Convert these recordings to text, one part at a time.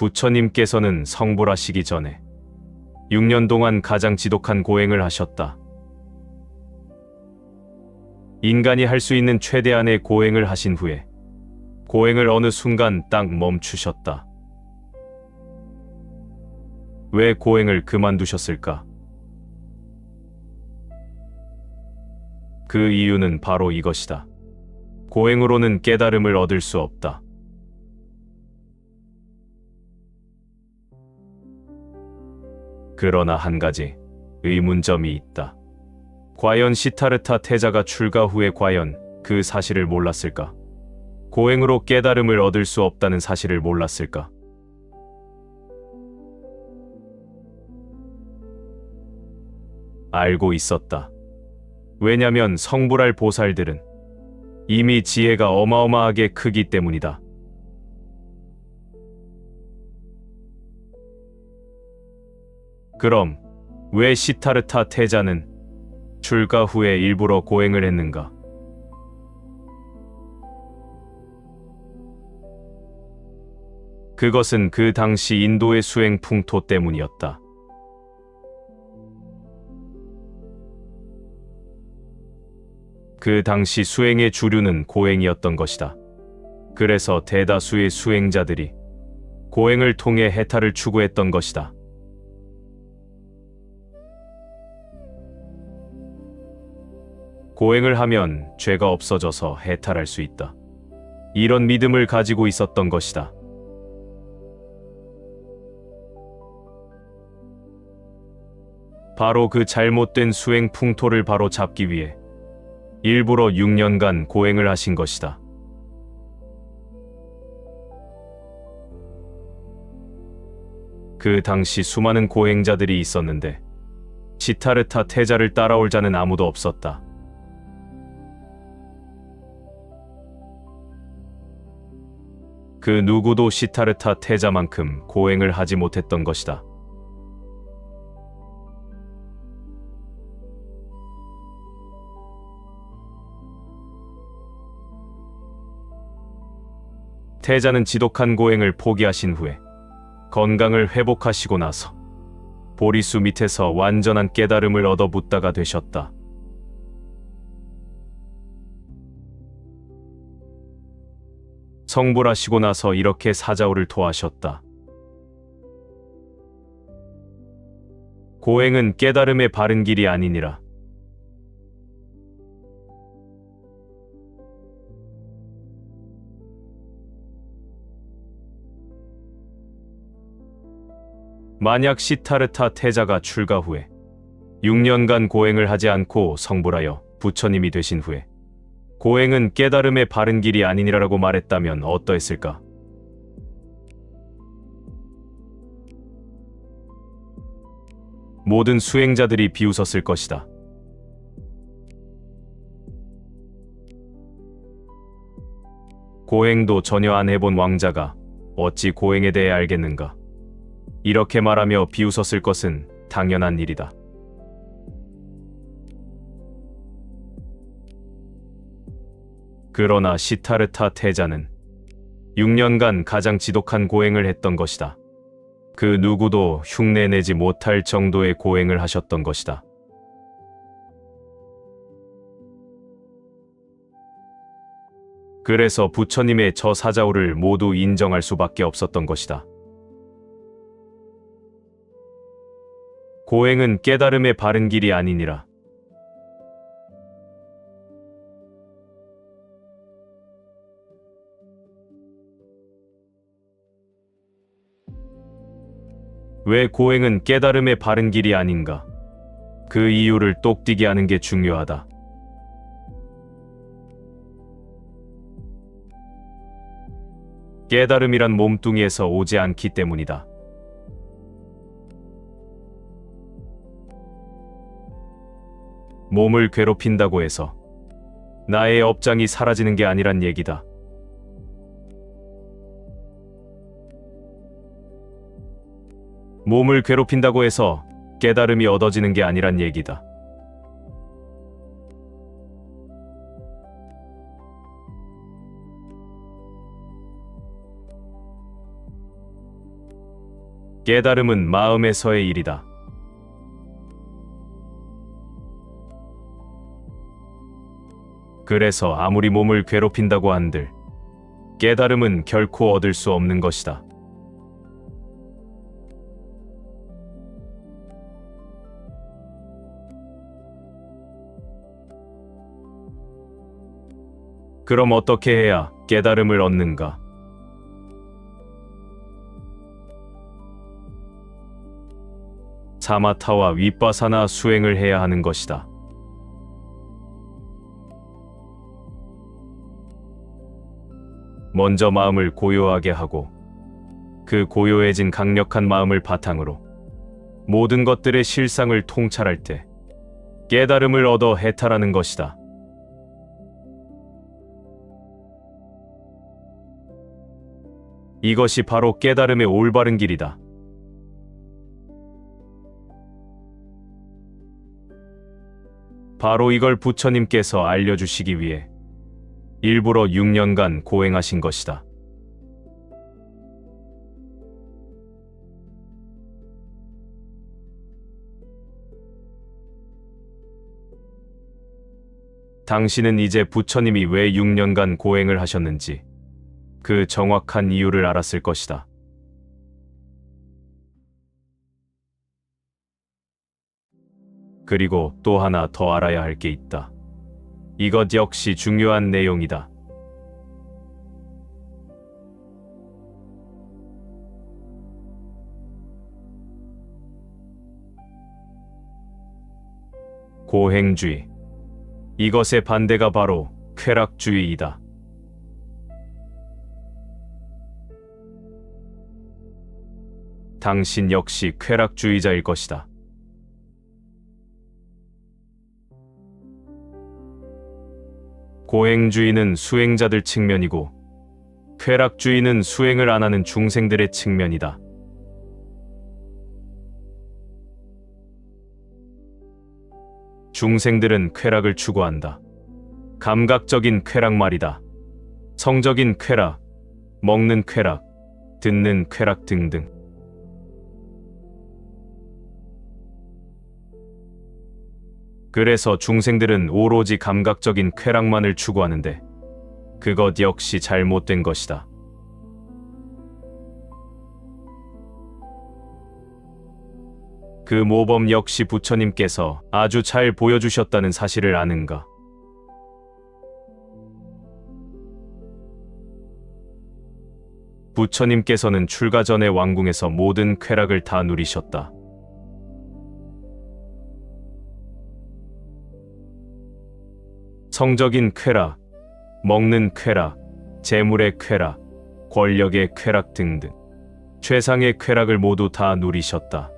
부처님께서는 성불하시기 전에 6년 동안 가장 지독한 고행을 하셨다. 인간이 할 수 있는 최대한의 고행을 하신 후에 고행을 어느 순간 딱 멈추셨다. 왜 고행을 그만두셨을까? 그 이유는 바로 이것이다. 고행으로는 깨달음을 얻을 수 없다. 그러나 한 가지 의문점이 있다. 과연 시타르타 태자가 출가 후에 과연 그 사실을 몰랐을까? 고행으로 깨달음을 얻을 수 없다는 사실을 몰랐을까? 알고 있었다. 왜냐면 성불할 보살들은 이미 지혜가 어마어마하게 크기 때문이다. 그럼 왜 시타르타 태자는 출가 후에 일부러 고행을 했는가? 그것은 그 당시 인도의 수행 풍토 때문이었다. 그 당시 수행의 주류는 고행이었던 것이다. 그래서 대다수의 수행자들이 고행을 통해 해탈을 추구했던 것이다. 고행을 하면 죄가 없어져서 해탈할 수 있다. 이런 믿음을 가지고 있었던 것이다. 바로 그 잘못된 수행 풍토를 바로 잡기 위해 일부러 6년간 고행을 하신 것이다. 그 당시 수많은 고행자들이 있었는데 시타르타 태자를 따라올 자는 아무도 없었다. 그 누구도 시타르타 태자만큼 고행을 하지 못했던 것이다. 태자는 지독한 고행을 포기하신 후에 건강을 회복하시고 나서 보리수 밑에서 완전한 깨달음을 얻어붙다가 되셨다. 성불하시고 나서 이렇게 사자우를 토하셨다. 고행은 깨달음의 바른 길이 아니니라. 만약 시타르타 태자가 출가 후에 6년간 고행을 하지 않고 성불하여 부처님이 되신 후에 고행은 깨달음의 바른 길이 아니니라고 말했다면 어떠했을까? 모든 수행자들이 비웃었을 것이다. 고행도 전혀 안 해본 왕자가 어찌 고행에 대해 알겠는가? 이렇게 말하며 비웃었을 것은 당연한 일이다. 그러나 시타르타 태자는 6년간 가장 지독한 고행을 했던 것이다. 그 누구도 흉내내지 못할 정도의 고행을 하셨던 것이다. 그래서 부처님의 저 사자우를 모두 인정할 수밖에 없었던 것이다. 고행은 깨달음의 바른 길이 아니니라. 왜 고행은 깨달음의 바른 길이 아닌가? 그 이유를 똑띠게 하는 게 중요하다. 깨달음이란 몸뚱이에서 오지 않기 때문이다. 몸을 괴롭힌다고 해서 나의 업장이 사라지는 게 아니란 얘기다. 몸을 괴롭힌다고 해서 깨달음이 얻어지는 게 아니란 얘기다. 깨달음은 마음에서의 일이다. 그래서 아무리 몸을 괴롭힌다고 한들 깨달음은 결코 얻을 수 없는 것이다. 그럼 어떻게 해야 깨달음을 얻는가? 사마타와 윗바사나 수행을 해야 하는 것이다. 먼저 마음을 고요하게 하고 그 고요해진 강력한 마음을 바탕으로 모든 것들의 실상을 통찰할 때 깨달음을 얻어 해탈하는 것이다. 이것이 바로 깨달음의 올바른 길이다. 바로 이걸 부처님께서 알려주시기 위해 일부러 6년간 고행하신 것이다. 당신은 이제 부처님이 왜 6년간 고행을 하셨는지 그 정확한 이유를 알았을 것이다. 그리고 또 하나 더 알아야 할 게 있다. 이것 역시 중요한 내용이다. 고행주의. 이것의 반대가 바로 쾌락주의이다. 당신 역시 쾌락주의자일 것이다. 고행주의는 수행자들 측면이고 쾌락주의는 수행을 안 하는 중생들의 측면이다. 중생들은 쾌락을 추구한다. 감각적인 쾌락 말이다. 성적인 쾌락, 먹는 쾌락, 듣는 쾌락 등등. 그래서 중생들은 오로지 감각적인 쾌락만을 추구하는데 그것 역시 잘못된 것이다. 그 모범 역시 부처님께서 아주 잘 보여주셨다는 사실을 아는가? 부처님께서는 출가 전에 왕궁에서 모든 쾌락을 다 누리셨다. 성적인 쾌락, 먹는 쾌락, 재물의 쾌락, 권력의 쾌락 등등 최상의 쾌락을 모두 다 누리셨다.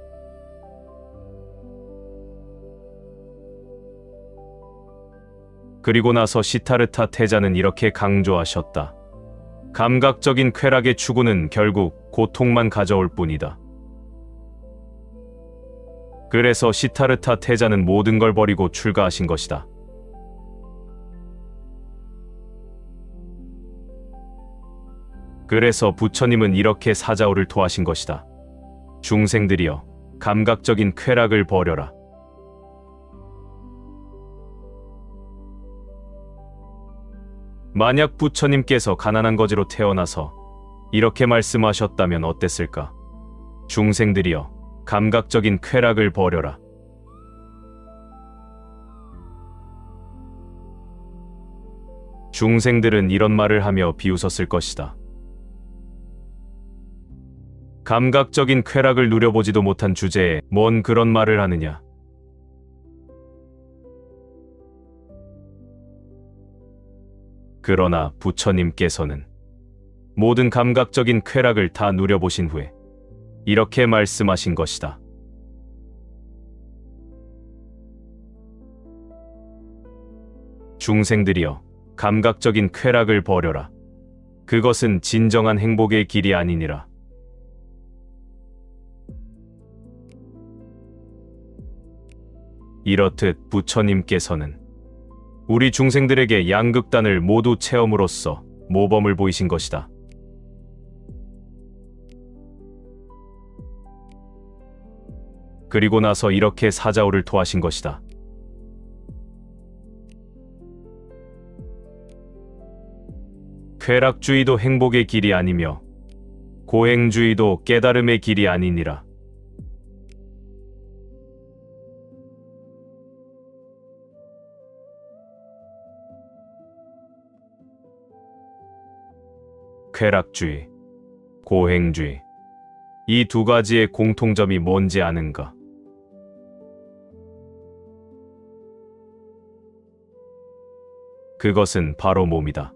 그리고 나서 시타르타 태자는 이렇게 강조하셨다. 감각적인 쾌락의 추구는 결국 고통만 가져올 뿐이다. 그래서 시타르타 태자는 모든 걸 버리고 출가하신 것이다. 그래서 부처님은 이렇게 사자오를 토하신 것이다. 중생들이여, 감각적인 쾌락을 버려라. 만약 부처님께서 가난한 거지로 태어나서 이렇게 말씀하셨다면 어땠을까? 중생들이여, 감각적인 쾌락을 버려라. 중생들은 이런 말을 하며 비웃었을 것이다. 감각적인 쾌락을 누려보지도 못한 주제에 뭔 그런 말을 하느냐. 그러나 부처님께서는 모든 감각적인 쾌락을 다 누려보신 후에 이렇게 말씀하신 것이다. 중생들이여 감각적인 쾌락을 버려라. 그것은 진정한 행복의 길이 아니니라. 이렇듯 부처님께서는 우리 중생들에게 양극단을 모두 체험으로써 모범을 보이신 것이다. 그리고 나서 이렇게 사자오를 토하신 것이다. 쾌락주의도 행복의 길이 아니며 고행주의도 깨달음의 길이 아니니라. 쾌락주의, 고행주의. 이 두 가지의 공통점이 뭔지 아는가? 그것은 바로 몸이다.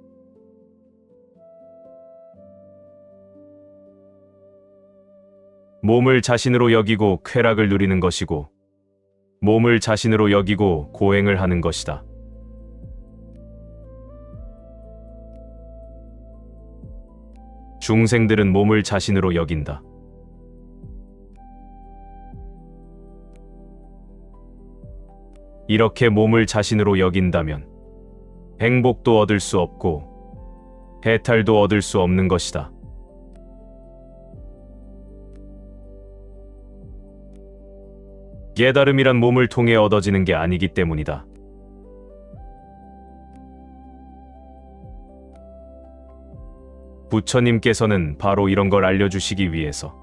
몸을 자신으로 여기고 쾌락을 누리는 것이고, 몸을 자신으로 여기고 고행을 하는 것이다. 중생들은 몸을 자신으로 여긴다. 이렇게 몸을 자신으로 여긴다면 행복도 얻을 수 없고 해탈도 얻을 수 없는 것이다. 깨달음이란 몸을 통해 얻어지는 게 아니기 때문이다. 부처님께서는 바로 이런 걸 알려주시기 위해서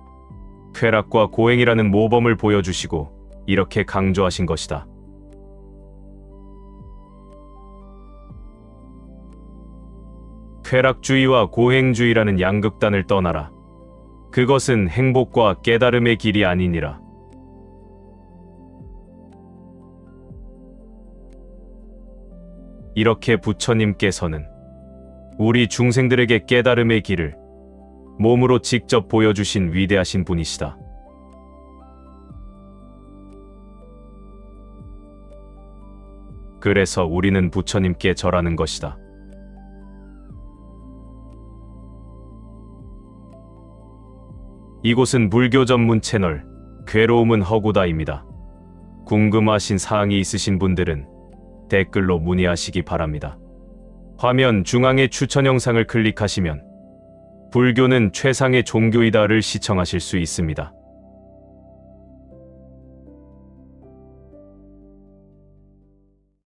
쾌락과 고행이라는 모범을 보여주시고 이렇게 강조하신 것이다. 쾌락주의와 고행주의라는 양극단을 떠나라. 그것은 행복과 깨달음의 길이 아니니라. 이렇게 부처님께서는 우리 중생들에게 깨달음의 길을 몸으로 직접 보여주신 위대하신 분이시다. 그래서 우리는 부처님께 절하는 것이다. 이곳은 불교 전문 채널 괴로움은 허구다입니다. 궁금하신 사항이 있으신 분들은 댓글로 문의하시기 바랍니다. 화면 중앙의 추천 영상을 클릭하시면 불교는 최상의 종교이다를 시청하실 수 있습니다.